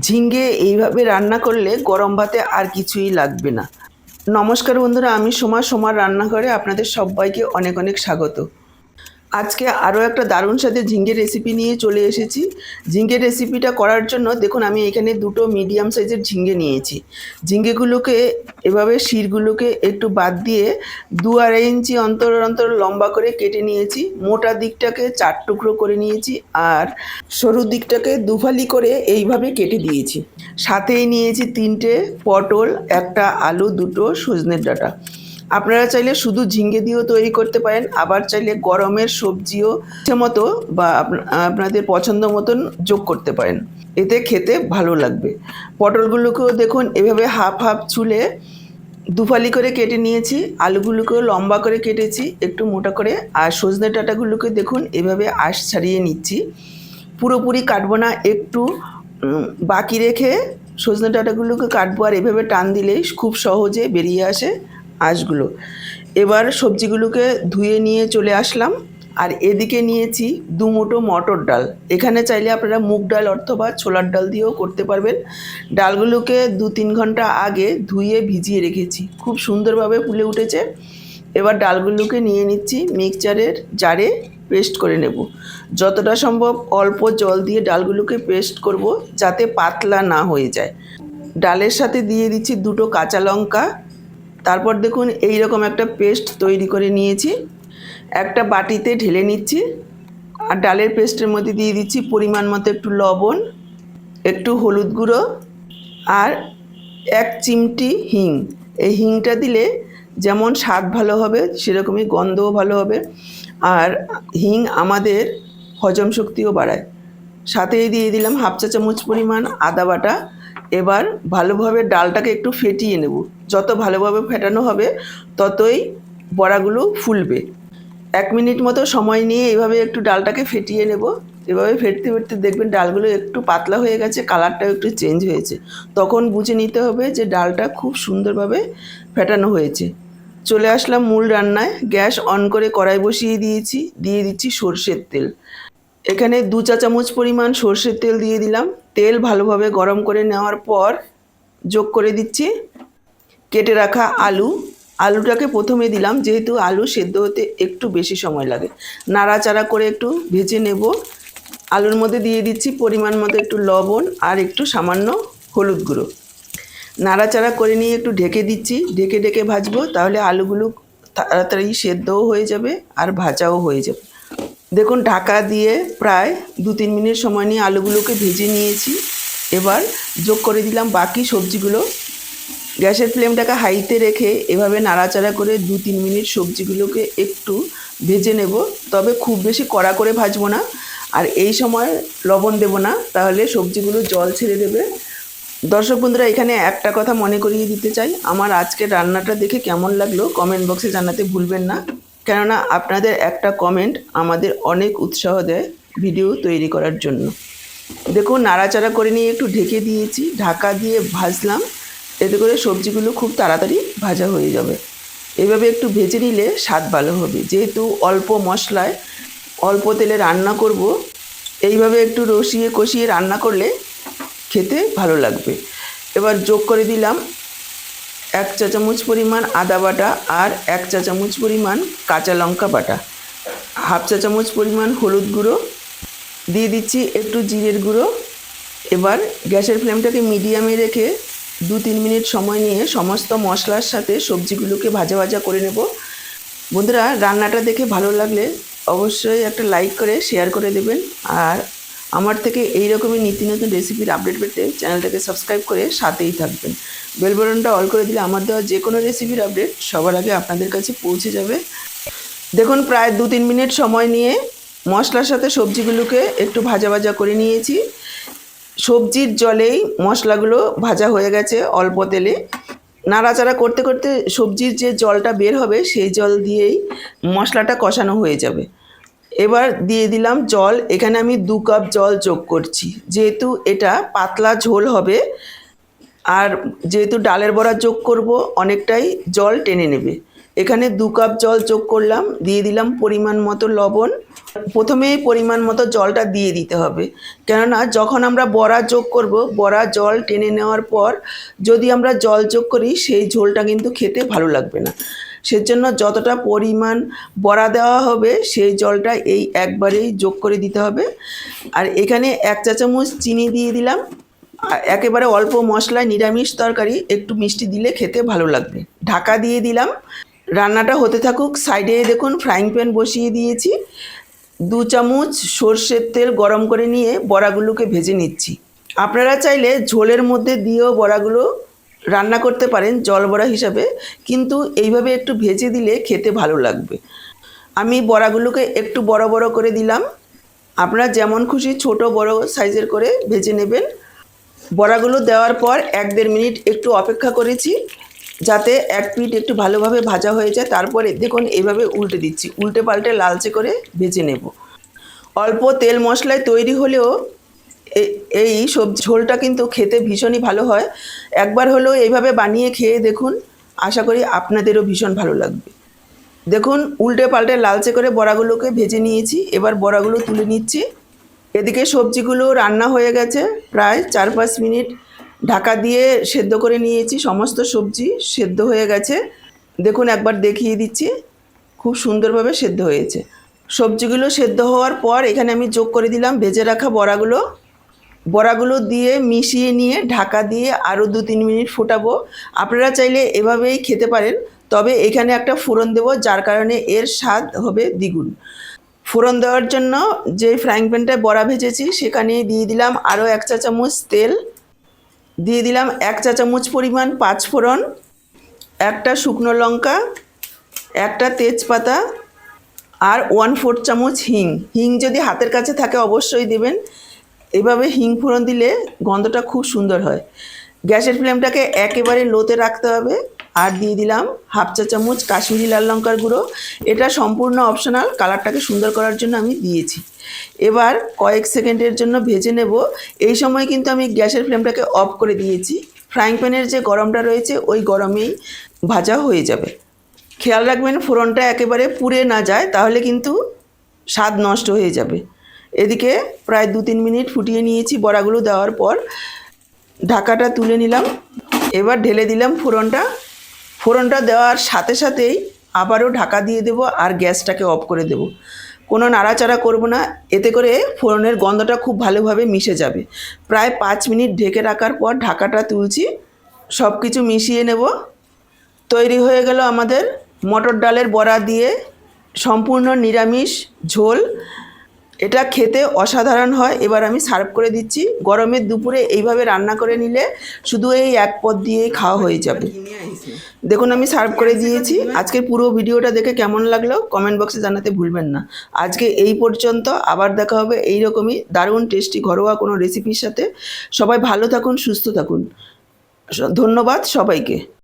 ঝিঙ্গে এইভাবে রান্না করলে গরম ভাতে আর কিছুই লাগবে না। নমস্কার বন্ধুরা, আমি সোমা, সোমার রান্নাঘরে আপনাদের সবাইকে অনেক অনেক স্বাগত। আজকে আরও একটা দারুণ সাথে ঝিঙ্গের রেসিপি নিয়ে চলে এসেছি। ঝিঙ্গের রেসিপিটা করার জন্য দেখুন, আমি এখানে দুটো মিডিয়াম সাইজের ঝিঙ্গে নিয়েছি। ঝিঙ্গেগুলোকে এভাবে শিরগুলোকে একটু বাদ দিয়ে দু আড়াই ইঞ্চি অন্তর অন্তর লম্বা করে কেটে নিয়েছি। মোটা দিকটাকে চার টুকরো করে নিয়েছি আর সরু দিকটাকে দুফালি করে এইভাবে কেটে দিয়েছি। সাথেই নিয়েছি তিনটে পটল, একটা আলু, দুটো সজনের ডাঁটা। আপনারা চাইলে শুধু ঝিঙ্গে দিয়েও তৈরি করতে পারেন, আবার চাইলে গরমের সবজিও মতো বা আপ- আপনাদের পছন্দ মতন যোগ করতে পারেন। এতে খেতে ভালো লাগবে। পটলগুলোকেও দেখুন, এভাবে হাফ হাফ চুলে দুফালি করে কেটে নিয়েছি, আলুগুলোকেও লম্বা করে কেটেছি, একটু মোটা করে, আর সজনে ডাঁটাগুলোকে দেখুন, এভাবে আশ ছাড়িয়ে নিচ্ছি। পুরোপুরি কাটবো না, একটু বাকি রেখে সজনে ডাঁটাগুলোকে কাটবো, আর এভাবে টান দিলেই খুব সহজে বেরিয়ে আসে। আঁশগুলো। এবার সবজিগুলোকে ধুয়ে নিয়ে চলে আসলাম। আর এদিকে নিয়েছি দু মুঠো মটর ডাল। এখানে চাইলে আপনারা মুগ ডাল অথবা ছোলার ডাল দিয়েও করতে পারবেন। ডালগুলোকে দু তিন ঘণ্টা আগে ধুয়ে ভিজিয়ে রেখেছি। খুব সুন্দরভাবে ফুলে উঠেছে। এবার ডালগুলোকে নিয়ে নিচ্ছি মিক্সচারের জারে পেস্ট করে নেব। যতটা সম্ভব অল্প জল দিয়ে ডালগুলোকে পেস্ট করব যাতে পাতলা না হয়ে যায়। ডালের সাথে দিয়ে দিচ্ছি দুটো কাঁচা লঙ্কা তারপর দেখুন এই রকম একটা পেস্ট তৈরি করে নিয়েছি। একটা বাটিতে ঢেলে নিচ্ছি। আর ডালের পেস্টের মধ্যে দিয়ে দিচ্ছি পরিমাণ মতো একটু লবণ, একটু হলুদ গুঁড়ো আর এক চিমটি হিং। এই হিংটা দিলে যেমন স্বাদ ভালো হবে, সেরকমই গন্ধও ভালো হবে। আর হিং আমাদের হজম শক্তিও বাড়ায়। সাথেই দিয়ে দিলাম হাফ চা চামচ পরিমাণ আদা বাটা। এবার ভালোভাবে ডালটাকে একটু ফেটিয়ে নেব। যত ভালোভাবে ফেটানো হবে, ততই বড়াগুলো ফুলবে। এক মিনিট মতো সময় নিয়ে এভাবে একটু ডালটাকে ফেটিয়ে নেব। এভাবে ফেটতে ফেটতে দেখবেন ডালগুলো একটু পাতলা হয়ে গেছে, কালারটাও একটু চেঞ্জ হয়েছে। তখন বুঝে নিতে হবে যে ডালটা খুব সুন্দরভাবে ফেটানো হয়েছে। চলে আসলাম মূল রান্নায়। গ্যাস অন করে কড়াই বসিয়ে দিয়েছি, দিয়ে দিচ্ছি সর্ষের তেল। এখানে দু চা চামচ পরিমাণ সর্ষের তেল দিয়ে দিলাম। তেল ভালোভাবে গরম করে নেওয়ার পর যোগ করে দিচ্ছি। কেটে রাখা আলু। আলুটাকে প্রথমে দিলাম, যেহেতু আলু সেদ্ধ হতে একটু বেশি সময় লাগে। নাড়াচাড়া করে একটু ভেজে নেব। আলুর মধ্যে দিয়ে দিচ্ছি পরিমাণ মতো একটু লবণ আর একটু সামান্য হলুদ গুঁড়ো। নাড়াচাড়া করে নিয়ে একটু ঢেকে দিচ্ছি। ঢেকে ঢেকে ভাজবো, তাহলে আলুগুলো তাড়াতাড়ি সেদ্ধও হয়ে যাবে আর ভাজাও হয়ে যাবে। দেখুন, ঢাকা দিয়ে প্রায় দু তিন মিনিট সময় নিয়ে আলুগুলোকে ভেজে নিয়েছি। এবার যোগ করে দিলাম বাকি সবজিগুলো। গ্যাসের ফ্লেমটাকে হাইতে রেখে এভাবে নাড়াচাড়া করে দু তিন মিনিট সবজিগুলোকে একটু ভেজে নেব। তবে খুব বেশি কড়া করে ভাজবো না। আর এই সময় লবণ দেব না, তাহলে সবজিগুলো জল ছেড়ে দেবে। দর্শক বন্ধুরা, এখানে একটা কথা মনে করিয়ে দিতে চাই। আমার আজকের রান্নাটা দেখে কেমন লাগল কমেন্ট বক্সে জানাতে ভুলবেন না। কেননা আপনাদের একটা কমেন্ট আমাদের অনেক উৎসাহ দেয় ভিডিও তৈরি করার জন্য। দেখুন, নাড়াচাড়া করে নিয়ে একটু ঢেকে দিয়েছি, ঢাকা দিয়ে ভাজলাম, এতে করে সবজিগুলো খুব তাড়াতাড়ি ভাজা হয়ে যাবে। এভাবে একটু ভেজে নিলে স্বাদ ভালো হবে। যেহেতু অল্প মশলায় অল্প তেলে রান্না করব, এইভাবে একটু রসিয়ে কষিয়ে রান্না করলে খেতে ভালো লাগবে। এবার যোগ করে দিলাম এক চা চামচ পরিমাণ আদা বাটা আর এক চা চামচ পরিমাণ কাঁচা লঙ্কা বাটা। হাফ চা চামচ পরিমাণ হলুদ গুঁড়ো। দিয়ে দিচ্ছি একটু জিরের গুঁড়ো। এবার গ্যাসের ফ্লেমটাকে মিডিয়ামে রেখে দু তিন মিনিট সময় নিয়ে সমস্ত মশলার সাথে সবজিগুলোকে ভাজা ভাজা করে নেব। বন্ধুরা, রান্নাটা দেখে ভালো লাগলে অবশ্যই একটা লাইক করে, শেয়ার করে দেবেন। আর আমার থেকে এই রকমই নিত্য নতুন রেসিপির আপডেট পেতে চ্যানেলটাকে সাবস্ক্রাইব করে সাথেই থাকবেন। বেল অল করে দিলে আমার দেওয়া যে কোনো রেসিপির আপডেট সবার আগে আপনাদের কাছে পৌঁছে যাবে। দেখুন, প্রায় দু তিন মিনিট সময় নিয়ে মশলার সাথে সবজিগুলোকে একটু ভাজা ভাজা করে নিয়েছি। সবজির জলেই মশলাগুলো ভাজা হয়ে গেছে অল্প তেলে। নাড়াচাড়া করতে করতে সবজির যে জলটা বের হবে সেই জল দিয়েই মশলাটা কষানো হয়ে যাবে। এবার দিয়ে দিলাম জল। এখানে আমি দু কাপ জল যোগ করছি। যেহেতু এটা পাতলা ঝোল হবে, আর যেহেতু ডালের বড়া যোগ করব, অনেকটাই জল টেনে নেবে। এখানে দু কাপ জল যোগ করলাম, দিয়ে দিলাম পরিমাণ মতো লবণ। প্রথমেই পরিমাণ মতো জলটা দিয়ে দিতে হবে। কেননা যখন আমরা বড়া যোগ করব, বড়া জল টেনে নেওয়ার পর যদি আমরা জল যোগ করি, সেই ঝোলটা কিন্তু খেতে ভালো লাগবে না। সেজন্য যতটা পরিমাণ বড়া দেওয়া হবে, সেই জলটা এই একবারেই যোগ করে দিতে হবে। আর এখানে এক চা চামচ চিনি দিয়ে দিলাম। আর একেবারে অল্প মশলায় নিরামিষ তরকারি, একটু মিষ্টি দিলে খেতে ভালো লাগবে। ঢাকা দিয়ে দিলাম। রান্নাটা হতে থাকুক, সাইডে দেখুন ফ্রাইং প্যান বসিয়ে দিয়েছি। দু চামচ সর্ষের তেল গরম করে নিয়ে বড়াগুলোকে ভেজে নিচ্ছি। আপনারা চাইলে ঝোলের মধ্যে দিয়েও বড়াগুলো রান্না করতে পারেন জল বড়া হিসাবে, কিন্তু এইভাবে একটু ভেজে দিলে খেতে ভালো লাগবে। আমি বড়াগুলোকে একটু বড় বড় করে দিলাম। আপনারা যেমন খুশি ছোট বড় সাইজের করে ভেজে নেবেন। বড়াগুলো দেওয়ার পর এক দেড় মিনিট একটু অপেক্ষা করেছি, যাতে এক পিঠ একটু ভালোভাবে ভাজা হয়ে যায়। তারপরে দেখুন এইভাবে উল্টে দিচ্ছি। উল্টে পাল্টে লালচে করে ভেজে নেব। অল্প তেল মশলায় তৈরি হলেও এই সবজি ঝোলটা কিন্তু খেতে ভীষণই ভালো হয়। একবার হলেও এইভাবে বানিয়ে খেয়ে দেখুন, আশা করি আপনাদেরও ভীষণ ভালো লাগবে। দেখুন উল্টে পাল্টে লালচে করে বড়াগুলোকে ভেজে নিয়েছি, এবার বড়াগুলো তুলে নিচ্ছি। এদিকে সবজিগুলো রান্না হয়ে গেছে, প্রায় চার পাঁচ মিনিট। ঢাকা দিয়ে সেদ্ধ করে নিয়েছি সমস্ত সবজি, সেদ্ধ হয়ে গেছে। দেখুন, একবার দেখিয়ে দিচ্ছি, খুব সুন্দরভাবে সেদ্ধ হয়েছে। সবজিগুলো সেদ্ধ হওয়ার পর এখানে আমি যোগ করে দিলাম, ভেজে রাখা বড়াগুলো। বড়াগুলো দিয়ে মিশিয়ে নিয়ে ঢাকা দিয়ে আরও দু তিন মিনিট ফোটাবো। আপনারা চাইলে এভাবেই খেতে পারেন, তবে এখানে একটা ফোড়ন দেবো, যার কারণে এর স্বাদ হবে দ্বিগুণ। ফোড়ন দেওয়ার জন্য যে ফ্রাইং প্যানটায় বড়া ভেজেছি সেখানে দিয়ে দিলাম আরও এক চা চামচ তেল। দিয়ে দিলাম এক চা চামচ পরিমাণ পাঁচ ফোড়ন, একটা শুকনো লঙ্কা, একটা তেজপাতা আর ওয়ান ফোর্থ চামচ হিং। হিং যদি হাতের কাছে থাকে, অবশ্যই দেবেন। এভাবে হিং ফোড়ন দিলে গন্ধটা খুব সুন্দর হয়। গ্যাসের ফ্লেমটাকে একেবারে লোতে রাখতে হবে। আর দিয়ে দিলাম হাফ চা চামচ কাশ্মীরি লাল লঙ্কার গুঁড়ো। এটা সম্পূর্ণ অপশনাল, কালারটাকে সুন্দর করার জন্য আমি দিয়েছি। এবার কয়েক সেকেন্ডের জন্য ভেজে নেব। এই সময় কিন্তু আমি গ্যাসের ফ্লেমটাকে অফ করে দিয়েছি। ফ্রাইং প্যানের যে গরমটা রয়েছে, ওই গরমেই ভাজা হয়ে যাবে। খেয়াল রাখবেন, ফোড়নটা একেবারে পুড়ে না যায়, তাহলে কিন্তু স্বাদ নষ্ট হয়ে যাবে। এদিকে প্রায় দু তিন মিনিট ফুটিয়ে নিয়েছি বড়াগুলো দেওয়ার পর। ঢাকাটা তুলে নিলাম। এবার ঢেলে দিলাম ফোড়নটা। ফোড়নটা দেওয়ার সাথে সাথেই আবারও ঢাকা দিয়ে দেবো আর গ্যাসটাকে অফ করে দেবো। কোনো নাড়াচাড়া করব না। এতে করে ফোড়নের গন্ধটা খুব ভালোভাবে মিশে যাবে। প্রায় পাঁচ মিনিট ঢেকে রাখার পর ঢাকাটা তুলছি। সব কিছু মিশিয়ে নেব। তৈরি হয়ে গেল আমাদের মটর ডালের বড়া দিয়ে। সম্পূর্ণ নিরামিষ ঝোল। এটা খেতে অসাধারণ হয়। এবার আমি সার্ভ করে দিচ্ছি। গরমের দুপুরে এইভাবে রান্না করে নিলে শুধু এই এক পদ দিয়েই খাওয়া হয়ে যাবে। দেখুন, আমি সার্ভ করে দিয়েছি। আজকের পুরো ভিডিওটা দেখে কেমন লাগল কমেন্ট বক্সে জানাতে ভুলবেন না। আজকে এই পর্যন্ত। আবার দেখা হবে এই রকমই দারুণ টেস্টি ঘরোয়া কোনো রেসিপির সাথে। সবাই ভালো থাকুন, সুস্থ থাকুন। ধন্যবাদ সবাইকে।